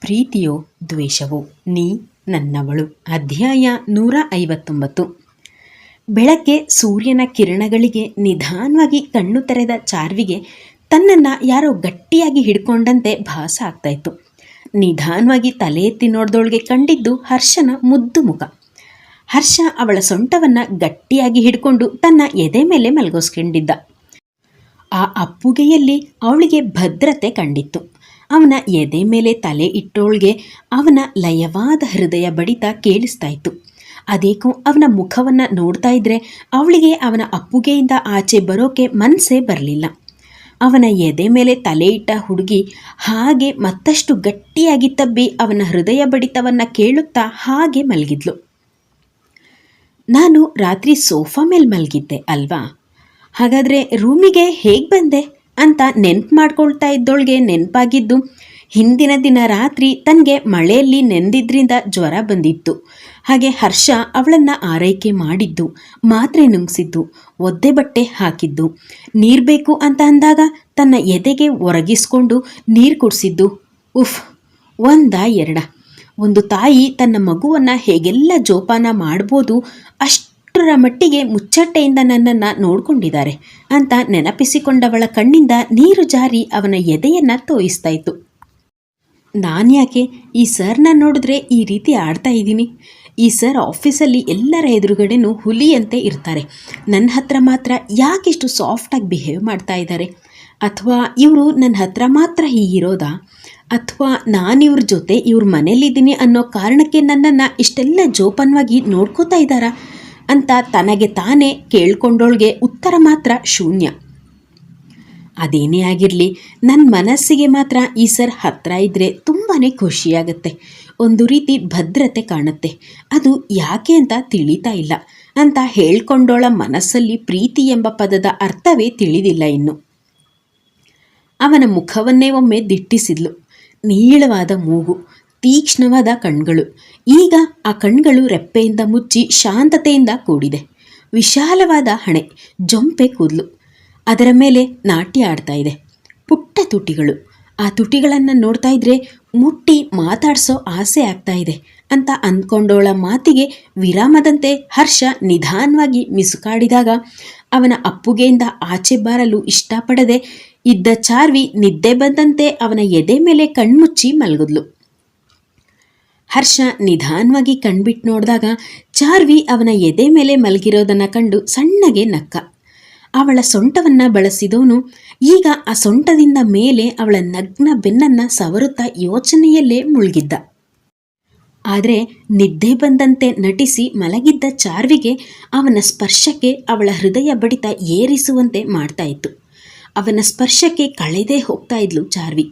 ಪ್ರೀತಿಯೋ ದ್ವೇಷವೋ? ನೀ ನನ್ನವಳು. ಅಧ್ಯಾಯ ನೂರ ಐವತ್ತೊಂಬತ್ತು. ಬೆಳಗ್ಗೆ ಸೂರ್ಯನ ಕಿರಣಗಳಿಗೆ ನಿಧಾನವಾಗಿ ಕಣ್ಣು ತೆರೆದ ಚಾರ್ವಿಗೆ ತನ್ನನ್ನು ಯಾರೋ ಗಟ್ಟಿಯಾಗಿ ಹಿಡ್ಕೊಂಡಂತೆ ಭಾಸ ಆಗ್ತಾಯಿತ್ತು. ನಿಧಾನವಾಗಿ ತಲೆ ಎತ್ತಿ ನೋಡ್ದೊಳಗೆ ಕಂಡಿದ್ದು ಹರ್ಷನ ಮುದ್ದು ಮುಖ. ಹರ್ಷ ಅವಳ ಸೊಂಟವನ್ನು ಗಟ್ಟಿಯಾಗಿ ಹಿಡ್ಕೊಂಡು ತನ್ನ ಎದೆ ಮೇಲೆ ಮಲಗೋಸ್ಕೊಂಡಿದ್ದ. ಆ ಅಪ್ಪುಗೆಯಲ್ಲಿ ಅವಳಿಗೆ ಭದ್ರತೆ ಕಂಡಿತ್ತು. ಅವನ ಎದೆ ಮೇಲೆ ತಲೆ ಇಟ್ಟೋಳ್ಗೆ ಅವನ ಲಯವಾದ ಹೃದಯ ಬಡಿತ ಕೇಳಿಸ್ತಾ ಇತ್ತು ಅದೇಕೋ ಅವನ ಮುಖವನ್ನು ನೋಡ್ತಾ ಇದ್ರೆ ಅವಳಿಗೆ ಅವನ ಅಪ್ಪುಗೆಯಿಂದ ಆಚೆ ಬರೋಕೆ ಮನಸ್ಸೇ ಬರಲಿಲ್ಲ. ಅವನ ಎದೆ ಮೇಲೆ ತಲೆ ಇಟ್ಟ ಹುಡುಗಿ ಹಾಗೆ ಮತ್ತಷ್ಟು ಗಟ್ಟಿಯಾಗಿ ತಬ್ಬಿ ಅವನ ಹೃದಯ ಬಡಿತವನ್ನು ಕೇಳುತ್ತಾ ಹಾಗೆ ಮಲಗಿದ್ಲು. ನಾನು ರಾತ್ರಿ ಸೋಫಾ ಮೇಲೆ ಮಲಗಿದ್ದೆ ಅಲ್ವಾ? ಹಾಗಾದರೆ ರೂಮಿಗೆ ಹೇಗೆ ಬಂದೆ? ಅಂತ ನೆನ್ಪು ಮಾಡ್ಕೊಳ್ತಾ ಇದ್ದೋಳ್ಗೆ ನೆನಪಾಗಿದ್ದು, ಹಿಂದಿನ ದಿನ ರಾತ್ರಿ ತನಗೆ ಮಳೆಯಲ್ಲಿ ನೆಂದಿದ್ರಿಂದ ಜ್ವರ ಬಂದಿತ್ತು. ಹಾಗೆ ಹರ್ಷ ಅವಳನ್ನು ಆರೈಕೆ ಮಾಡಿದ್ದು, ಮಾತ್ರೆ ನುಂಗಿಸಿದ್ದು, ಒದ್ದೆ ಬಟ್ಟೆ ಹಾಕಿದ್ದು. ನೀರು ಬೇಕು ಅಂತ ಅಂದಾಗ ತನ್ನ ಎದೆಗೆ ಒರಗಿಸ್ಕೊಂಡು ನೀರು ಕುಡಿಸಿದ್ದು. ಉಫ್, ಒಂದ ಎರಡ. ಒಂದು ತಾಯಿ ತನ್ನ ಮಗುವನ್ನು ಹೇಗೆಲ್ಲ ಜೋಪಾನ ಮಾಡ್ಬೋದು ಅಷ್ಟರ ಮಟ್ಟಿಗೆ ಮುಚ್ಚಟ್ಟೆಯಿಂದ ನನ್ನನ್ನು ನೋಡ್ಕೊಂಡಿದ್ದಾರೆ ಅಂತ ನೆನಪಿಸಿಕೊಂಡವಳ ಕಣ್ಣಿಂದ ನೀರು ಜಾರಿ ಅವನ ಎದೆಯನ್ನು ತೋಯಿಸ್ತಾ ಇತ್ತು. ನಾನ್ಯಾಕೆ ಈ ಸರ್ನ ನೋಡಿದ್ರೆ ಈ ರೀತಿ ಆಡ್ತಾ ಇದ್ದೀನಿ? ಈ ಸರ್ ಆಫೀಸಲ್ಲಿ ಎಲ್ಲರ ಎದುರುಗಡೆನೂ ಹುಲಿಯಂತೆ ಇರ್ತಾರೆ. ನನ್ನ ಹತ್ರ ಮಾತ್ರ ಯಾಕಿಷ್ಟು ಸಾಫ್ಟಾಗಿ ಬಿಹೇವ್ ಮಾಡ್ತಾ ಇದ್ದಾರೆ? ಅಥವಾ ಇವರು ನನ್ನ ಹತ್ರ ಮಾತ್ರ ಹೀಗಿರೋದಾ? ಅಥವಾ ನಾನು ಇವ್ರ ಜೊತೆ ಇವ್ರ ಮನೇಲಿದ್ದೀನಿ ಅನ್ನೋ ಕಾರಣಕ್ಕೆ ನನ್ನನ್ನು ಇಷ್ಟೆಲ್ಲ ಜೋಪಾನವಾಗಿ ನೋಡ್ಕೋತಾ ಇದ್ದಾರಾ? ಅಂತ ತನಗೆ ತಾನೇ ಕೇಳ್ಕೊಂಡೋಳ್ಗೆ ಉತ್ತರ ಮಾತ್ರ ಶೂನ್ಯ. ಅದೇನೇ ಆಗಿರಲಿ ನನ್ನ ಮನಸ್ಸಿಗೆ ಮಾತ್ರ ಈ ಸರ್ ಹತ್ತಿರ ಇದ್ದರೆ ತುಂಬಾ ಖುಷಿಯಾಗುತ್ತೆ. ಒಂದು ರೀತಿ ಭದ್ರತೆ ಕಾಣುತ್ತೆ. ಅದು ಯಾಕೆ ಅಂತ ತಿಳಿತಾ ಇಲ್ಲ. ಅಂತ ಹೇಳ್ಕೊಂಡೋಳ ಮನಸ್ಸಲ್ಲಿ ಪ್ರೀತಿ ಎಂಬ ಪದದ ಅರ್ಥವೇ ತಿಳಿದಿಲ್ಲ ಇನ್ನು. ಅವನ ಮುಖವನ್ನೇ ಒಮ್ಮೆ ದಿಟ್ಟಿಸಿದ್ಲು. ನೀಳವಾದ ಮೂಗು ತೀಕ್ಷ್ಣವಾದ ಕಣ್ಗಳು. ಈಗ ಆ ಕಣ್ಗಳು ರೆಪ್ಪೆಯಿಂದ ಮುಚ್ಚಿ ಶಾಂತತೆಯಿಂದ ಕೂಡಿದೆ. ವಿಶಾಲವಾದ ಹಣೆ, ಜೊಂಪೆ ಕೂದಲು. ಅದರ ಮೇಲೆ ನಾಟ್ಯ ಆಡ್ತಾ ಇದೆ. ಪುಟ್ಟ ತುಟಿಗಳು. ಆ ತುಟಿಗಳನ್ನು ನೋಡ್ತಾ ಇದ್ರೆ ಮುಟ್ಟಿ ಮಾತಾಡಿಸೋ ಆಸೆ ಆಗ್ತಾ ಇದೆ ಅಂತ ಅಂದ್ಕೊಂಡೋಳ ಮಾತಿಗೆ ವಿರಾಮದಂತೆ ಹರ್ಷ ನಿಧಾನವಾಗಿ ಮಿಸುಕಾಡಿದಾಗ ಅವನ ಅಪ್ಪುಗೆಯಿಂದ ಆಚೆ ಬಾರಲು ಇಷ್ಟಪಡದೆ ಇದ್ದ ಚಾರ್ವಿ ನಿದ್ದೆ ಬಂದಂತೆ ಅವನ ಎದೆ ಮೇಲೆ ಕಣ್ಮುಚ್ಚಿ ಮಲಗಿದ್ಲು. ಹರ್ಷ ನಿಧಾನವಾಗಿ ಕಣ್ಬಿಟ್ಟು ನೋಡಿದಾಗ ಚಾರ್ವಿ ಅವನ ಎದೆ ಮೇಲೆ ಮಲಗಿರೋದನ್ನು ಕಂಡು ಸಣ್ಣಗೆ ನಕ್ಕ. ಅವಳ ಸೊಂಟವನ್ನು ಬಳಸಿದವನು ಈಗ ಆ ಸೊಂಟದಿಂದ ಮೇಲೆ ಅವಳ ನಗ್ನ ಬೆನ್ನನ್ನು ಸವರುತ್ತಾ ಯೋಚನೆಯಲ್ಲೇ ಮುಳುಗಿದ್ದ. ಆದರೆ ನಿದ್ದೆ ಬಂದಂತೆ ನಟಿಸಿ ಮಲಗಿದ್ದ ಚಾರ್ವಿಗೆ ಅವನ ಸ್ಪರ್ಶಕ್ಕೆ ಅವಳ ಹೃದಯ ಬಡಿತ ಏರಿಸುವಂತೆ ಮಾಡ್ತಾ ಅವನ ಸ್ಪರ್ಶಕ್ಕೆ ಕಳೆದೇ ಹೋಗ್ತಾ ಇದ್ಲು ಚಾರ್ವಿ.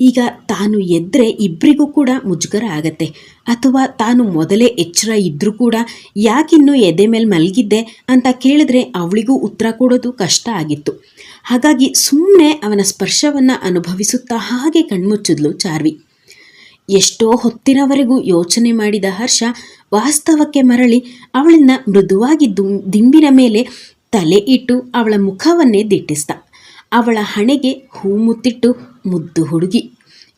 ಈಗ ತಾನು ಎದ್ದರೆ ಇಬ್ಬರಿಗೂ ಕೂಡ ಮುಜುಗರ ಆಗತ್ತೆ. ಅಥವಾ ತಾನು ಮೊದಲೇ ಎಚ್ಚರ ಇದ್ದರೂ ಕೂಡ ಯಾಕಿನ್ನೂ ಎದೆ ಮೇಲೆ ಮಲಗಿದ್ದೆ ಅಂತ ಕೇಳಿದ್ರೆ ಅವಳಿಗೂ ಉತ್ತರ ಕೊಡೋದು ಕಷ್ಟ ಆಗಿತ್ತು. ಹಾಗಾಗಿ ಸುಮ್ಮನೆ ಅವನ ಸ್ಪರ್ಶವನ್ನು ಅನುಭವಿಸುತ್ತಾ ಹಾಗೆ ಕಣ್ಮುಚ್ಚಿದ್ಲು ಚಾರ್ವಿ. ಎಷ್ಟೋ ಹೊತ್ತಿನವರೆಗೂ ಯೋಚನೆ ಮಾಡಿದ ಹರ್ಷ ವಾಸ್ತವಕ್ಕೆ ಮರಳಿ ಅವಳನ್ನು ಮೃದುವಾಗಿ ದಿಂಬಿನ ಮೇಲೆ ತಲೆ ಇಟ್ಟು ಅವಳ ಮುಖವನ್ನೇ ದಿಟ್ಟಿಸ್ದ. ಅವಳ ಹಣೆಗೆ ಹೂ ಮುತ್ತಿಟ್ಟು ಮುದ್ದು ಹುಡುಗಿ.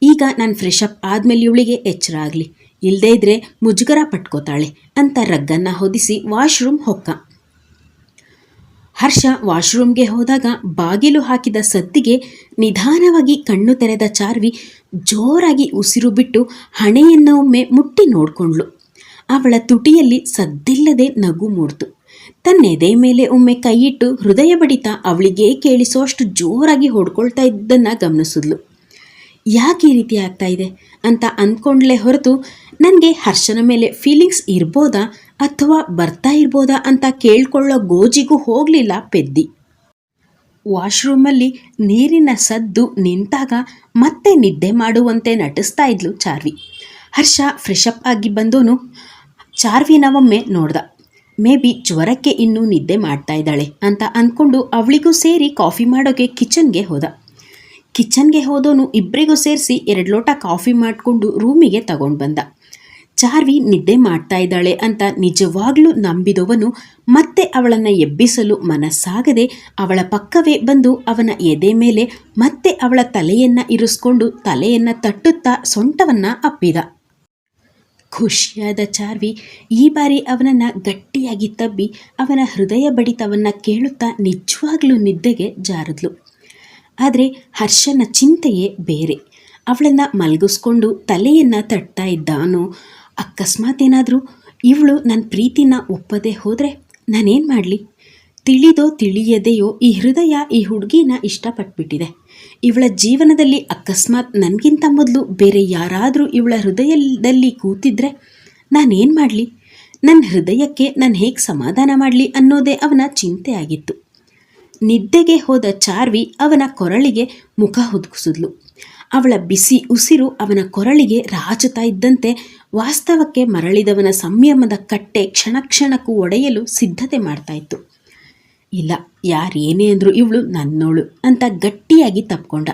ಈಗ ನಾನು ಫ್ರೆಶ್ ಅಪ್ ಆದಮೇಲೆ ಇವಳಿಗೆ ಎಚ್ಚರ ಆಗಲಿ. ಇಲ್ಲದೇ ಇದ್ರೆ ಮುಜುಗರ ಪಟ್ಕೋತಾಳೆ ಅಂತ ರಗ್ಗನ್ನು ಹೊದಿಸಿ ವಾಶ್ರೂಮ್ ಹೊಕ್ಕ. ಹರ್ಷ ವಾಶ್ರೂಮ್ಗೆ ಹೋದಾಗ ಬಾಗಿಲು ಹಾಕಿದ ಸದ್ದಿಗೆ ನಿಧಾನವಾಗಿ ಕಣ್ಣು ತೆರೆದ ಚಾರ್ವಿ ಜೋರಾಗಿ ಉಸಿರು ಬಿಟ್ಟು ಹಣೆಯನ್ನು ಒಮ್ಮೆ ಮುಟ್ಟಿ ನೋಡಿಕೊಂಡ್ಳು. ಅವಳ ತುಟಿಯಲ್ಲಿ ಸದ್ದಿಲ್ಲದೆ ನಗು ಮೂಡ್ತು. ತನ್ನೆದೆ ಮೇಲೆ ಒಮ್ಮೆ ಕೈಯಿಟ್ಟು ಹೃದಯ ಬಡಿತ ಅವಳಿಗೆ ಕೇಳಿಸೋಷ್ಟು ಜೋರಾಗಿ ಹೊಡ್ಕೊಳ್ತಾ ಇದ್ದನ್ನು ಗಮನಿಸಿದ್ಲು. ಯಾಕೆ ಈ ರೀತಿ ಆಗ್ತಾ ಇದೆ ಅಂತ ಅಂದ್ಕೊಂಡ್ಲೇ ಹೊರತು ನನಗೆ ಹರ್ಷನ ಮೇಲೆ ಫೀಲಿಂಗ್ಸ್ ಇರ್ಬೋದಾ ಅಥವಾ ಬರ್ತಾ ಇರ್ಬೋದಾ ಅಂತ ಕೇಳ್ಕೊಳ್ಳೋ ಗೋಜಿಗೂ ಹೋಗಲಿಲ್ಲ ಪೆದ್ದಿ. ವಾಶ್ರೂಮಲ್ಲಿ ನೀರಿನ ಸದ್ದು ನಿಂತಾಗ ಮತ್ತೆ ನಿದ್ದೆ ಮಾಡುವಂತೆ ನಟಿಸ್ತಾ ಇದ್ಲು ಚಾರ್ವಿ. ಹರ್ಷ ಫ್ರೆಶಪ್ ಆಗಿ ಬಂದೋನು ಚಾರ್ವಿನ ಒಮ್ಮೆ ನೋಡ್ದ. ಮೇ ಬಿ ಜ್ವರಕ್ಕೆ ಇನ್ನೂ ನಿದ್ದೆ ಮಾಡ್ತಾ ಇದ್ದಾಳೆ ಅಂತ ಅಂದ್ಕೊಂಡು ಅವಳಿಗೂ ಸೇರಿ ಕಾಫಿ ಮಾಡೋಕ್ಕೆ ಕಿಚನ್ಗೆ ಹೋದ. ಕಿಚನ್ಗೆ ಹೋದೋನು ಇಬ್ಬರಿಗೂ ಸೇರಿಸಿ ಎರಡು ಲೋಟ ಕಾಫಿ ಮಾಡಿಕೊಂಡು ರೂಮಿಗೆ ತಗೊಂಡು ಬಂದ. ಚಾರ್ವಿ ನಿದ್ದೆ ಮಾಡ್ತಾ ಇದ್ದಾಳೆ ಅಂತ ನಿಜವಾಗ್ಲೂ ನಂಬಿದವನು ಮತ್ತೆ ಅವಳನ್ನು ಎಬ್ಬಿಸಲು ಮನಸ್ಸಾಗದೆ ಅವಳ ಪಕ್ಕವೇ ಬಂದು ಅವನ ಎದೆ ಮೇಲೆ ಮತ್ತೆ ಅವಳ ತಲೆಯನ್ನು ಇರಿಸ್ಕೊಂಡು ತಲೆಯನ್ನು ತಟ್ಟುತ್ತಾ ಸೊಂಟವನ್ನು ಅಪ್ಪಿದ. ಖುಷಿಯಾದ ಚಾರ್ವಿ ಈ ಬಾರಿ ಅವನನ್ನು ಗಟ್ಟಿಯಾಗಿ ತಬ್ಬಿ ಅವನ ಹೃದಯ ಬಡಿತವನ್ನು ಕೇಳುತ್ತಾ ನಿಜವಾಗ್ಲೂ ನಿದ್ದೆಗೆ ಜಾರದ್ಲು. ಆದರೆ ಹರ್ಷನ ಚಿಂತೆಯೇ ಬೇರೆ. ಅವಳನ್ನು ಮಲಗಿಸ್ಕೊಂಡು ತಲೆಯನ್ನು ತಟ್ತಾ ಇದ್ದಾನೋ? ಅಕಸ್ಮಾತ್ ಏನಾದರೂ? ಇವಳು ನನ್ನ ಪ್ರೀತಿನ ಒಪ್ಪದೆ ಹೋದರೆ ನಾನೇನು ಮಾಡಲಿ? ತಿಳಿದೋ ತಿಳಿಯದೆಯೋ ಈ ಹೃದಯ ಈ ಹುಡುಗಿನ ಇಷ್ಟಪಟ್ಬಿಟ್ಟಿದೆ. ಇವಳ ಜೀವನದಲ್ಲಿ ಅಕಸ್ಮಾತ್ ನನಗಿಂತ ಮೊದಲು ಬೇರೆ ಯಾರಾದರೂ ಇವಳ ಹೃದಯದಲ್ಲಿ ಕೂತಿದ್ರೆ ನಾನೇನು ಮಾಡಲಿ? ನನ್ನ ಹೃದಯಕ್ಕೆ ನಾನು ಹೇಗೆ ಸಮಾಧಾನ ಮಾಡಲಿ ಅನ್ನೋದೇ ಅವನ ಚಿಂತೆ ಆಗಿತ್ತು. ನಿದ್ದೆಗೆ ಹೋದ ಚಾರ್ವಿ ಅವನ ಕೊರಳಿಗೆ ಮುಖ ಹುದುಗಿಸಿದ್ಲು. ಅವಳ ಬಿಸಿ ಉಸಿರು ಅವನ ಕೊರಳಿಗೆ ರಾಚುತ್ತಾ ಇದ್ದಂತೆ ವಾಸ್ತವಕ್ಕೆ ಮರಳಿದವನ ಸಂಯಮದ ಕಟ್ಟೆ ಕ್ಷಣ ಕ್ಷಣಕ್ಕೂ ಒಡೆಯಲು ಸಿದ್ಧತೆ ಮಾಡ್ತಾ ಇತ್ತು. ಇಲ್ಲ, ಯಾರೇನೇ ಅಂದರೂ ಇವಳು ನನ್ನೋಳು ಅಂತ ಗಟ್ಟಿಯಾಗಿ ತಪ್ಕೊಂಡ.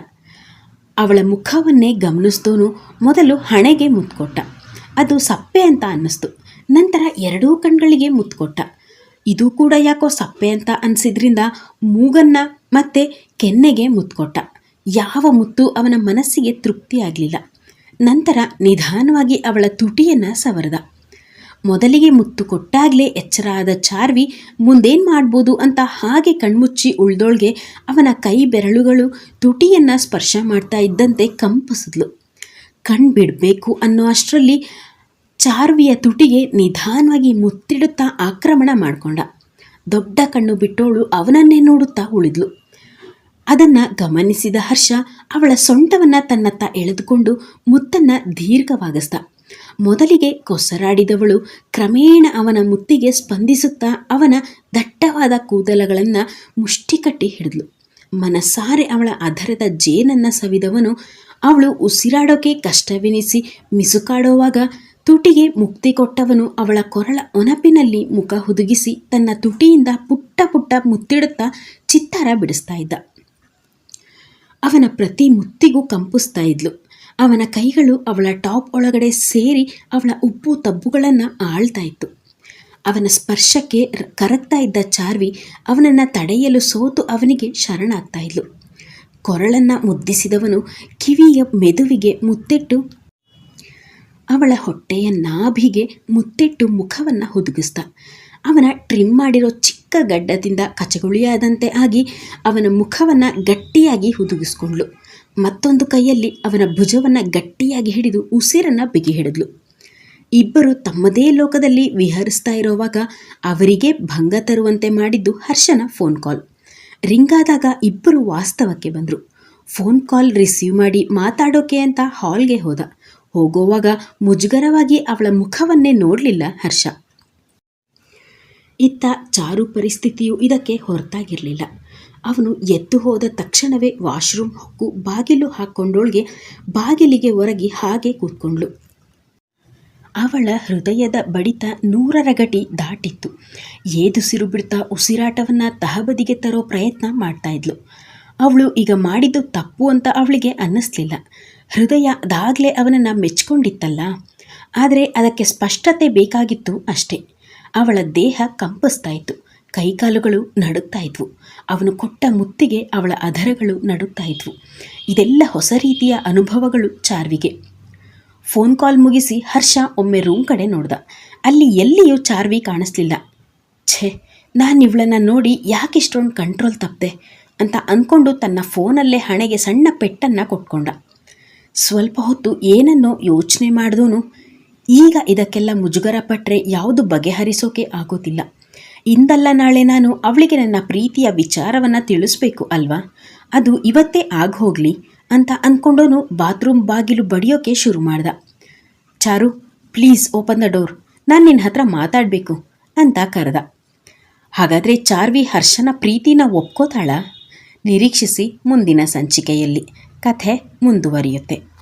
ಅವಳ ಮುಖವನ್ನೇ ಗಮನಿಸ್ದೋನು ಮೊದಲು ಹಣೆಗೆ ಮುತ್ಕೊಟ್ಟ. ಅದು ಸಪ್ಪೆ ಅಂತ ಅನ್ನಿಸ್ತು. ನಂತರ ಎರಡೂ ಕಣ್ಗಳಿಗೆ ಮುತ್ಕೊಟ್ಟ. ಇದು ಕೂಡ ಯಾಕೋ ಸಪ್ಪೆ ಅಂತ ಅನಿಸಿದ್ರಿಂದ ಮೂಗನ್ನ ಮತ್ತೆ ಕೆನ್ನೆಗೆ ಮುತ್ಕೊಟ್ಟ. ಯಾವ ಮುತ್ತು ಅವನ ಮನಸ್ಸಿಗೆ ತೃಪ್ತಿಯಾಗಲಿಲ್ಲ ನಂತರ ನಿಧಾನವಾಗಿ ಅವಳ ತುಟಿಯನ್ನು ಸವರದ. ಮೊದಲಿಗೆ ಮುತ್ತು ಕೊಟ್ಟಾಗಲೇ ಎಚ್ಚರ ಆದ ಚಾರ್ವಿ, ಮುಂದೇನು ಮಾಡ್ಬೋದು? ಅಂತ ಹಾಗೆ ಕಣ್ಮುಚ್ಚಿ ಉಳ್ದೋಳ್ಗೆ ಅವನ ಕೈ ಬೆರಳುಗಳು ತುಟಿಯನ್ನು ಸ್ಪರ್ಶ ಮಾಡ್ತಾ ಇದ್ದಂತೆ ಕಂಪಿಸಿದ್ಲು. ಕಣ್ ಬಿಡಬೇಕು ಅನ್ನೋ ಅಷ್ಟರಲ್ಲಿ ಚಾರ್ವಿಯ ತುಟಿಗೆ ನಿಧಾನವಾಗಿ ಮುತ್ತಿಡುತ್ತಾ ಆಕ್ರಮಣ ಮಾಡಿಕೊಂಡ. ದೊಡ್ಡ ಕಣ್ಣು ಬಿಟ್ಟೋಳು ಅವನನ್ನೇ ನೋಡುತ್ತಾ ಉಳಿದ್ಲು. ಅದನ್ನು ಗಮನಿಸಿದ ಹರ್ಷ ಅವಳ ಸೊಂಟವನ್ನು ತನ್ನತ್ತ ಎಳೆದುಕೊಂಡು ಮುತ್ತನ್ನು ದೀರ್ಘವಾಗಿಸ್ದ. ಮೊದಲಿಗೆ ಕೊಸರಾಡಿದವಳು ಕ್ರಮೇಣ ಅವನ ಮುತ್ತಿಗೆ ಸ್ಪಂದಿಸುತ್ತಾ ಅವನ ದಟ್ಟವಾದ ಕೂದಲಗಳನ್ನು ಮುಷ್ಟಿಕಟ್ಟಿ ಹಿಡಿದ್ಲು. ಮನಸಾರೆ ಅವಳ ಅಧರದ ಜೇನನ್ನು ಸವಿದವನು ಅವಳು ಉಸಿರಾಡೋಕೆ ಕಷ್ಟವೆನಿಸಿ ಮಿಸುಕಾಡುವಾಗ ತುಟಿಗೆ ಮುಕ್ತಿ ಕೊಟ್ಟವನು ಅವಳ ಕೊರಳ ಒನಪಿನಲ್ಲಿ ಮುಖ ಹುದುಗಿಸಿ ತನ್ನ ತುಟಿಯಿಂದ ಪುಟ್ಟ ಪುಟ್ಟ ಮುತ್ತಿಡುತ್ತಾ ಚಿತ್ತಾರ ಬಿಡಿಸ್ತಾ ಇದ್ದ. ಅವನ ಪ್ರತಿ ಮುತ್ತಿಗೂ ಕಂಪಿಸ್ತಾ ಇದ್ಲು. ಅವನ ಕೈಗಳು ಅವಳ ಟಾಪ್ ಒಳಗಡೆ ಸೇರಿ ಅವಳ ಉಪ್ಪು ತಬ್ಬುಗಳನ್ನು ಆಳ್ತಾ ಇತ್ತು. ಅವನ ಸ್ಪರ್ಶಕ್ಕೆ ಕರಗ್ತಾ ಇದ್ದ ಚಾರ್ವಿ ಅವನನ್ನು ತಡೆಯಲು ಸೋತು ಅವನಿಗೆ ಶರಣಾಗ್ತಾ ಇದ್ಲು. ಕೊರಳನ್ನು ಮುದ್ದಿಸಿದವನು ಕಿವಿಯ ಮೆದುವಿಗೆ ಮುತ್ತಿಟ್ಟು, ಅವಳ ಹೊಟ್ಟೆಯ ನಾಭಿಗೆ ಮುತ್ತಿಟ್ಟು ಮುಖವನ್ನು ಹುದುಗಿಸ್ದ. ಅವನ ಟ್ರಿಮ್ ಮಾಡಿರೋ ಚಿಕ್ಕ ಗಡ್ಡದಿಂದ ಕಚಗುಳಿಯಾದಂತೆ ಆಗಿ ಅವನ ಮುಖವನ್ನು ಗಟ್ಟಿಯಾಗಿ ಹುದುಗಿಸ್ಕೊಂಡ್ಳು. ಮತ್ತೊಂದು ಕೈಯಲ್ಲಿ ಅವನ ಭುಜವನ್ನು ಗಟ್ಟಿಯಾಗಿ ಹಿಡಿದು ಉಸಿರನ್ನು ಬಿಗಿ ಹಿಡಿದ್ಲು. ಇಬ್ಬರು ತಮ್ಮದೇ ಲೋಕದಲ್ಲಿ ವಿಹರಿಸ್ತಾ ಇರೋವಾಗ ಅವರಿಗೆ ಭಂಗ ತರುವಂತೆ ಮಾಡಿದ್ದು ಹರ್ಷನ ಫೋನ್ ಕಾಲ್. ರಿಂಗ್ ಆದಾಗ ಇಬ್ಬರು ವಾಸ್ತವಕ್ಕೆ ಬಂದರು. ಫೋನ್ ಕಾಲ್ ರಿಸೀವ್ ಮಾಡಿ ಮಾತಾಡೋಕೆ ಅಂತ ಹಾಲ್ಗೆ ಹೋದ. ಹೋಗೋವಾಗ ಮುಜುಗರವಾಗಿ ಅವಳ ಮುಖವನ್ನೇ ನೋಡಲಿಲ್ಲ ಹರ್ಷ. ಇತ್ತ ಚಾರು ಪರಿಸ್ಥಿತಿಯು ಇದಕ್ಕೆ ಹೊರತಾಗಿರಲಿಲ್ಲ. ಅವನು ಎದ್ದು ಹೋದ ತಕ್ಷಣವೇ ವಾಶ್ರೂಮ್ ಹೊಕ್ಕು ಬಾಗಿಲು ಹಾಕ್ಕೊಂಡೋಳ್ಗೆ ಬಾಗಿಲಿಗೆ ಹೊರಗಿ ಹಾಗೆ ಕೂತ್ಕೊಂಡ್ಳು. ಅವಳ ಹೃದಯದ ಬಡಿತ ನೂರರ ಗಟಿ ದಾಟಿತ್ತು. ಏದುಸಿರು ಬಿಡ್ತಾ ಉಸಿರಾಟವನ್ನು ತಹಬದಿಗೆ ತರೋ ಪ್ರಯತ್ನ ಮಾಡ್ತಾ ಇದ್ಲು. ಅವಳು ಈಗ ಮಾಡಿದ್ದು ತಪ್ಪು ಅಂತ ಅವಳಿಗೆ ಅನ್ನಿಸ್ಲಿಲ್ಲ. ಹೃದಯ ಅದಾಗಲೇ ಅವನನ್ನು ಮೆಚ್ಕೊಂಡಿತ್ತಲ್ಲ. ಆದರೆ ಅದಕ್ಕೆ ಸ್ಪಷ್ಟತೆ ಬೇಕಾಗಿತ್ತು ಅಷ್ಟೇ. ಅವಳ ದೇಹ ಕಂಪಿಸ್ತಾ ಇತ್ತು. ಕೈಕಾಲುಗಳು ನಡುಕ್ತಾ ಇದ್ವು. ಅವನು ಕೊಟ್ಟ ಮುತ್ತಿಗೆ ಅವಳ ಅಧರಗಳು ನಡುಕ್ತಾ ಇದ್ವು. ಇದೆಲ್ಲ ಹೊಸ ರೀತಿಯ ಅನುಭವಗಳು ಚಾರ್ವಿಗೆ. ಫೋನ್ ಕಾಲ್ ಮುಗಿಸಿ ಹರ್ಷ ಒಮ್ಮೆ ರೂಮ್ ಕಡೆ ನೋಡ್ದ. ಅಲ್ಲಿ ಎಲ್ಲಿಯೂ ಚಾರ್ವಿ ಕಾಣಿಸ್ಲಿಲ್ಲ. ಛೇ, ನಾನು ಇವಳನ್ನು ನೋಡಿ ಯಾಕೆ ಇಷ್ಟೊಂದು ಕಂಟ್ರೋಲ್ ತಪ್ಪದೆ ಅಂತ ಅಂದ್ಕೊಂಡು ತನ್ನ ಫೋನಲ್ಲೇ ಹಣೆಗೆ ಸಣ್ಣ ಪೆಟ್ಟನ್ನು ಕೊಟ್ಕೊಂಡ. ಸ್ವಲ್ಪ ಹೊತ್ತು ಏನನ್ನೋ ಯೋಚನೆ ಮಾಡಿದವನು ಈಗ ಇದಕ್ಕೆಲ್ಲ ಮುಜುಗರ ಪಟ್ಟರೆ ಯಾವುದು ಬಗೆಹರಿಸೋಕೆ ಆಗೋದಿಲ್ಲ. ಇಂದಲ್ಲ ನಾಳೆ ನಾನು ಅವಳಿಗೆ ನನ್ನ ಪ್ರೀತಿಯ ವಿಚಾರವನ್ನು ತಿಳಿಸ್ಬೇಕು ಅಲ್ವಾ? ಅದು ಇವತ್ತೇ ಆಗೋಗ್ಲಿ ಅಂತ ಅಂದ್ಕೊಂಡೋನು ಬಾತ್ರೂಮ್ ಬಾಗಿಲು ಬಡಿಯೋಕೆ ಶುರು ಮಾಡ್ದ. Charu, please open the door. ನಾನು ನಿನ್ನ ಹತ್ರ ಮಾತಾಡಬೇಕು ಅಂತ ಕರೆದ. ಹಾಗಾದರೆ ಚಾರ್ವಿ ಹರ್ಷನ ಪ್ರೀತಿನ ಒಪ್ಕೋತಾಳ? ನಿರೀಕ್ಷಿಸಿ ಮುಂದಿನ ಸಂಚಿಕೆಯಲ್ಲಿ. ಕಥೆ ಮುಂದುವರಿಯುತ್ತೆ.